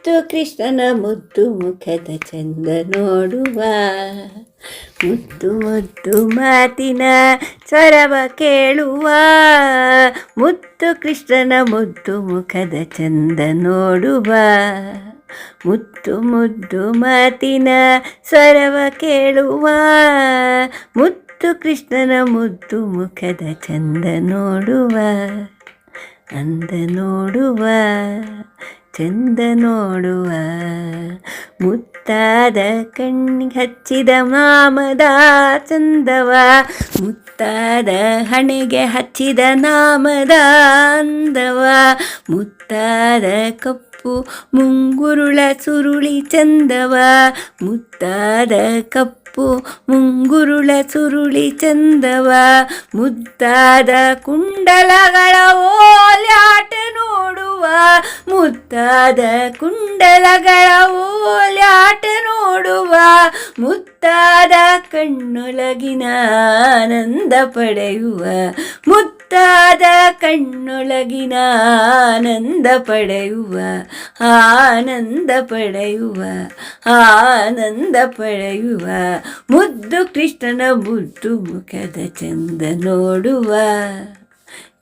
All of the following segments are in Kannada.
ಮುತ್ತು ಕೃಷ್ಣನ ಮುದ್ದು ಮುಖದ ಚಂದ ನೋಡುವ. ಮುದ್ದು ಮುದ್ದು ಮಾತಿನ ಸ್ವರವ ಕೇಳುವ. ಮುತ್ತು ಕೃಷ್ಣನ ಮುದ್ದು ಮುಖದ ಚಂದ ನೋಡುವ. ಮುತ್ತು ಮುದ್ದು ಮಾತಿನ ಸ್ವರವ ಕೇಳುವ. ಮುತ್ತು ಕೃಷ್ಣನ ಮುದ್ದು ಮುಖದ ಚಂದ ನೋಡುವ. ಅಂದ ನೋಡುವ. ಚಂದ ನೋಡುವ ಮುತ್ತಾದ ಕಣ್ಣಿಗೆ ಹಚ್ಚಿದ ಮಾಮದ ಚಂದವ, ಮುತ್ತಾದ ಹಣೆಗೆ ಹಚ್ಚಿದ ನಾಮದ ಅಂದವ, ಮುತ್ತಾದ ಕಪ್ಪು ಮುಂಗುರುಳ ಸುರುಳಿ ಚಂದವ, ಮುತ್ತಾದ ಕಪ್ಪು ಮುಂಗುರುಳ ಸುರುಳಿ ಚಂದವ ಮುದ್ದಾದ ಕುಂಡಲಗಳ ಮುತ್ತಾದ ಕುಂಡಲಗಳ ಓಲಾಟ ನೋಡುವ ಮುತ್ತಾದ ಕಣ್ಣೊಳಗಿನ ಆನಂದ ಪಡೆಯುವ, ಮುತ್ತಾದ ಕಣ್ಣೊಳಗಿನ ಆನಂದ ಪಡೆಯುವ ಆನಂದ ಪಡೆಯುವ ಆನಂದ ಪಡೆಯುವ, ಮುದ್ದು ಕೃಷ್ಣನ ಮುದ್ದು ಮುಖದ ಚಂದ ನೋಡುವ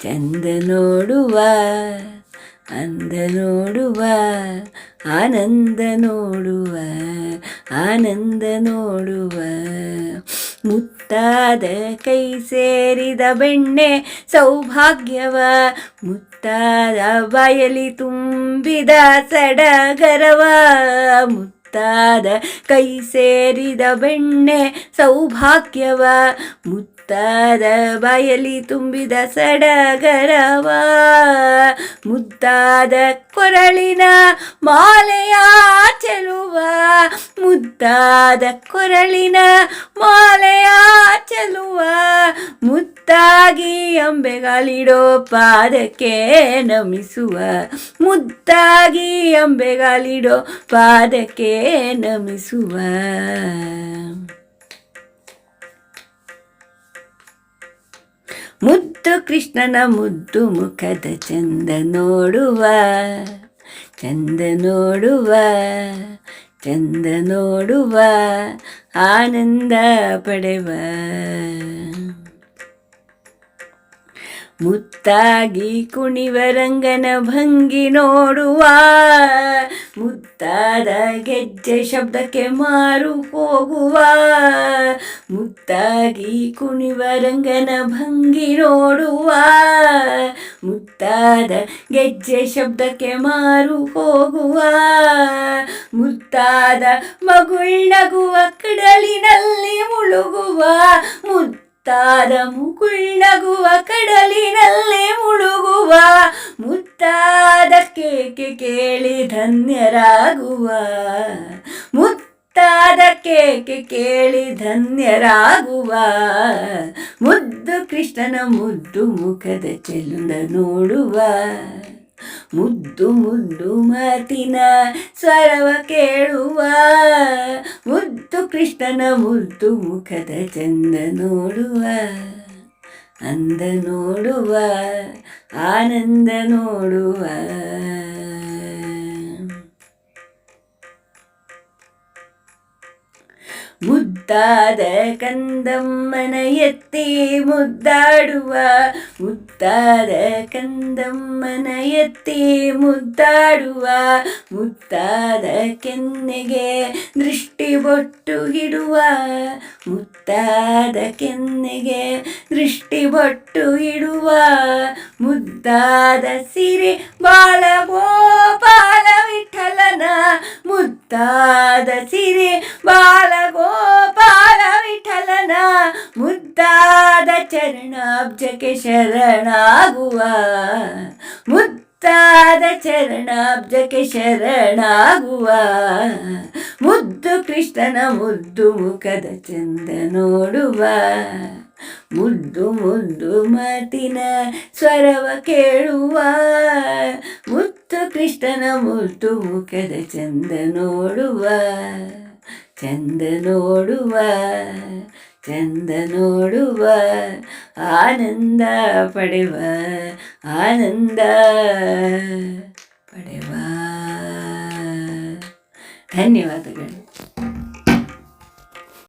ಚಂದ ನೋಡುವ. ಅಂದ ನೋಡುವ, ಆನಂದ ನೋಡುವ ಆನಂದ ನೋಡುವ. ಮುತ್ತಾದ ಕೈ ಸೇರಿದ ಬೆಣ್ಣೆ ಸೌಭಾಗ್ಯವ, ಮುತ್ತಾದ ಬಾಯಲಿ ತುಂಬಿದ ಸಡಗರವ. ಮುತ್ತಾದ ಕೈ ಸೇರಿದ ಬೆಣ್ಣೆ ಸೌಭಾಗ್ಯವ ಮುತ್ತಾದ ಬಯಲಿ ತುಂಬಿದ ಸಡಗರವ ಮುದ್ದಾದ ಕೊರಳಿನ ಮಾಲೆಯ ಚೆಲುವ ಮುದ್ದಾದ ಕೊರಳಿನ ಮಾಲೆಯ ಚೆಲುವ, ಮುತ್ತಾಗಿ ಅಂಬೆಗಾಲಿಡೋ ಪಾದಕ್ಕೆ ನಮಿಸುವ ಮುದ್ದಾಗಿ ಅಂಬೆಗಾಲಿಡೋ ಪಾದಕ್ಕೆ ನಮಿಸುವ. ಮುದ್ದು ಕೃಷ್ಣನ ಮುದ್ದು ಮುಖದ ಚಂದ ನೋಡುವ ಚಂದ ನೋಡುವ ಚಂದ ನೋಡುವ ಆನಂದ ಪಡೆವ. ಮುತ್ತಾಗಿ ಕುಣಿವ ರಂಗನ ಭಂಗಿ ನೋಡುವ, ಮುತ್ತಾದ ಗೆಜ್ಜೆ ಶಬ್ದಕ್ಕೆ ಮಾರು ಹೋಗುವ, ಮುತ್ತಾಗಿ ಕುಣಿವ ರಂಗನ ಭಂಗಿ ನೋಡುವ, ಮುತ್ತಾದ ಗೆಜ್ಜೆ ಶಬ್ದಕ್ಕೆ ಮಾರು ಹೋಗುವ, ಮುತ್ತಾದ ಮಗುಳ್ನಗುವ ಕಡಲಿನಲ್ಲಿ ಮುಳುಗುವ ಮುತ್ತ ಮುತ್ತಾದ ಮುಗುಳ್ನಗುವ ಕಡಲಿನಲ್ಲೇ ಮುಳುಗುವ, ಮುತ್ತಾದ ಕೇಕೆ ಕೇಳಿ ಧನ್ಯರಾಗುವ. ಮುತ್ತಾದ ಕೇಕೆ ಕೇಳಿ ಧನ್ಯರಾಗುವ. ಮುದ್ದು ಕೃಷ್ಣನ ಮುದ್ದು ಮುಖದ ಚೆಲ್ಲ ನೋಡುವ. ಮುದ್ದು ಮುದ್ದು ಮಾತಿನ ಸ್ವರವ ಕೇಳುವ. ಮುದ್ದು ಕೃಷ್ಣನ ಮುದ್ದು ಮುಖದ ಚಂದ ನೋಡುವ. ಅಂದ ನೋಡುವ, ಆನಂದ ನೋಡುವ. ಮುದ್ದಾದ ಕಂದಮ್ಮನ ಎತ್ತಿ ಮುದ್ದಾಡುವ, ಮುದ್ದಾದ ಕಂದಮ್ಮನ ಎತ್ತಿ ಮುದ್ದಾಡುವ, ಮುತ್ತಾದ ಕೆನ್ನೆಗೆ ದೃಷ್ಟಿ ಬೊಟ್ಟು ಇಡುವ ಮುತ್ತಾದ ಕೆನ್ನೆಗೆ ದೃಷ್ಟಿ ಬೊಟ್ಟು ಇಡುವ ಮುದ್ದಾದ ಸಿರಿ ಬಾಲ ಗೋಪಾಲ ವಿಠಲನ, ಮುದ್ದಾದ ಸಿರಿ ಬಾಲ ಗೋಪಾಲ ವಿಠಲನ ಮುದ್ದಾದ ಚರಣಾಬ್ಜಕ್ಕೆ ಶರಣಾಗುವ. ಮುದ್ದಾದ ಚರಣಾಬ್ಜಕ್ಕೆ ಶರಣಾಗುವ. ಮುದ್ದು ಕೃಷ್ಣನ, ಮುದ್ದು ಮುಖದ ಚಂದ ನೋಡುವ. ಮುದ್ದು ಮುದ್ದು ಮಾತಿನ ಸ್ವರವ ಕೇಳುವ. ಮುತ್ತು ಕೃಷ್ಣನ, ಮುದ್ದು ಮುಖದ ಚಂದ ನೋಡುವ. ಚಂದ ನೋಡುವ ಚಂದ ನೋಡುವ ಆನಂದ ಪಡೆವ ಆನಂದ ಪಡೆವ ಧನ್ಯವಾದಗಳು